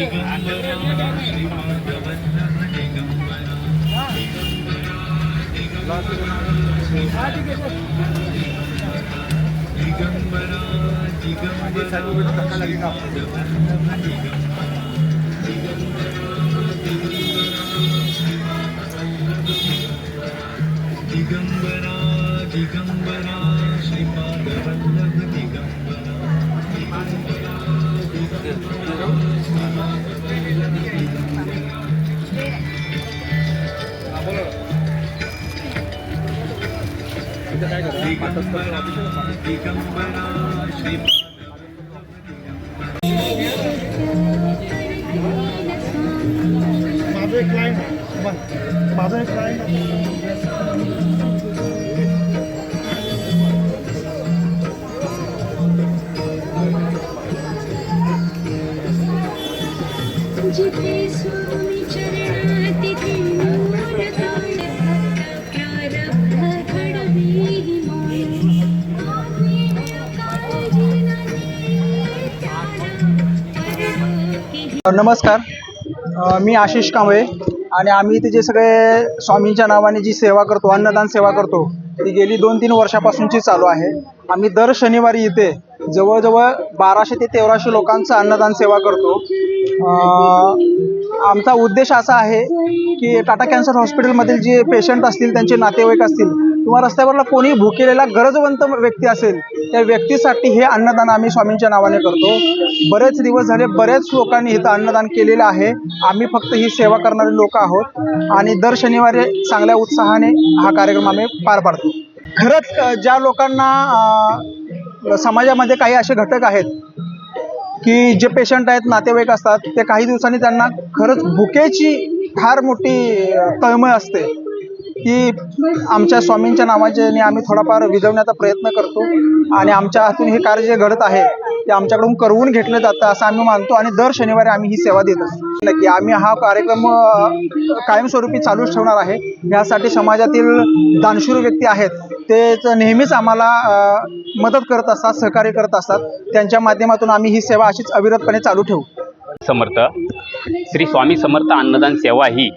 दिगंबरा माझं एक क्लायंट आहे माझं एक क्लायंट आहे जिथे नमस्कार. मी आशिष कांबळे आणि आम्ही इथे जे सगळे स्वामींच्या नावाने जी सेवा करतो अन्नदान सेवा करतो ती गेली दोन तीन वर्षापासूनची चालू आहे. आम्ही दर शनिवारी इथे जवळजवळ बाराशे ते तेराशे लोकांचं अन्नदान सेवा करतो. आमचा उद्देश असा आहे की टाटा कॅन्सर हॉस्पिटलमधील जे पेशंट असतील त्यांचे नातेवाईक असतील किंवा रस्त्यावरला कोणी भुकेलेला गरजवंत व्यक्ती असेल त्या व्यक्तीसाठी हे अन्नदान आम्ही स्वामींच्या नावाने करतो. बरेच दिवस झाले बरेच लोकांनी इथं अन्नदान केलेलं आहे. आम्ही फक्त ही सेवा करणारे लोक आहोत आणि दर शनिवारी चांगल्या उत्साहाने हा कार्यक्रम आम्ही पार पाडतो. खरंच ज्या लोकांना समाजामध्ये काही असे घटक आहेत की जे पेशंट आहेत नातेवाईक असतात ते काही दिवसांनी त्यांना खरंच भुकेची फार मोठी तळमळ असते. की आमच्या स्वामींच्या नावाने आम्ही थोडाफार विजवण्याचा प्रयत्न करतो आणि आमच्या हातून हे कार्य जे घडत आहे ते आमच्याकडून करवून घेतलं जातं असं आम्ही मानतो आणि दर शनिवारी आम्ही ही सेवा देत असतो. नक्की आम्ही हा कार्यक्रम कायमस्वरूपी चालूच ठेवणार आहे. यासाठी समाजातील दानशूर व्यक्ती आहेत तेच नेहमीच आम्हाला मदत करत असतात सहकार्य करत असतात. त्यांच्या माध्यमातून आम्ही ही सेवा अशीच अविरतपणे चालू ठेवू. समर्थ. श्री स्वामी समर्थ अन्नदान सेवा ही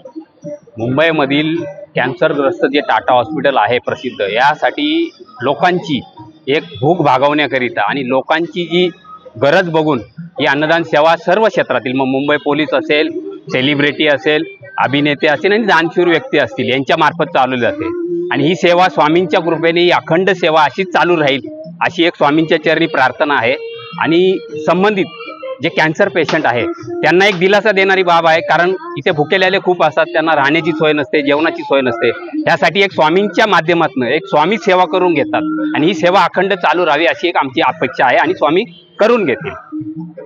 मुंबईमधील कॅन्सरग्रस्त जे टाटा हॉस्पिटल आहे प्रसिद्ध यासाठी लोकांची एक भूक भागवण्याकरिता आणि लोकांची जी गरज बघून ही अन्नदान सेवा सर्व क्षेत्रातील मग मुंबई पोलीस असेल सेलिब्रिटी असेल अभिनेते असतील आणि दानशूर व्यक्ती असतील यांच्यामार्फत चालू जाते. आणि ही सेवा स्वामींच्या कृपेने ही अखंड सेवा अशीच चालू राहील अशी एक स्वामींच्या चरणी प्रार्थना आहे. आणि संबंधित जे कॅन्सर पेशंट आहे त्यांना एक दिलासा देणारी बाब आहे कारण इथे भुकेलेले खूप असतात त्यांना राहण्याची सोय नसते जेवणाची सोय नसते. यासाठी एक स्वामींच्या माध्यमातून एक स्वामी सेवा करून घेतात. आणि ही सेवा अखंड चालू राहावी अशी एक आमची अपेक्षा आहे आणि स्वामी करून घेतील.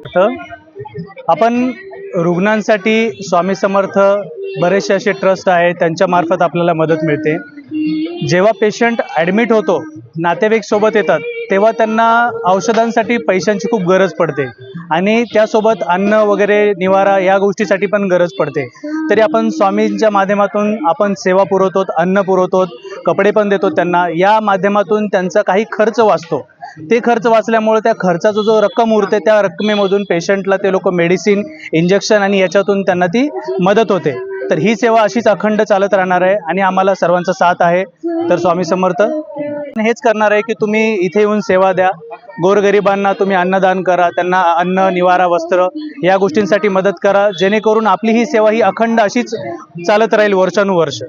तर आपण रुग्णांसाठी स्वामी समर्थ बरेचसे असे ट्रस्ट आहे त्यांच्यामार्फत आपल्याला मदत मिळते. जेव्हा पेशंट ॲडमिट होतो नातेवाईक सोबत येतात तेव्हा त्यांना औषधांसाठी पैशांची खूप गरज पडते. आणि त्यासोबत अन्न वगैरे निवारा या गोष्टीसाठी पण गरज पडते. तरी आपण स्वामींच्या माध्यमातून आपण सेवा पुरवतो अन्न पुरवतो कपडे पण देतो त्यांना. या माध्यमातून त्यांचा काही खर्च वाचतो. ते खर्च वाचल्यामुळे त्या खर्चाचा जो रक्कम उरते त्या रकमेमधून पेशंटला ते लोक मेडिसिन इंजेक्शन आणि याच्यातून त्यांना ती मदत होते. तर ही सेवा अशीच अखंड चालत राहणार आहे आणि आम्हाला सर्वांचा साथ आहे. तर स्वामी समर्थ हेच करणार आहे की तुम्ही इथे येऊन सेवा द्या. गोरगरिबांना तुम्ही अन्नदान करा त्यांना अन्न निवारा वस्त्र या गोष्टींसाठी मदत करा. जेणेकरून आपली ही सेवा ही अखंड अशीच चालत राहील वर्षानुवर्ष.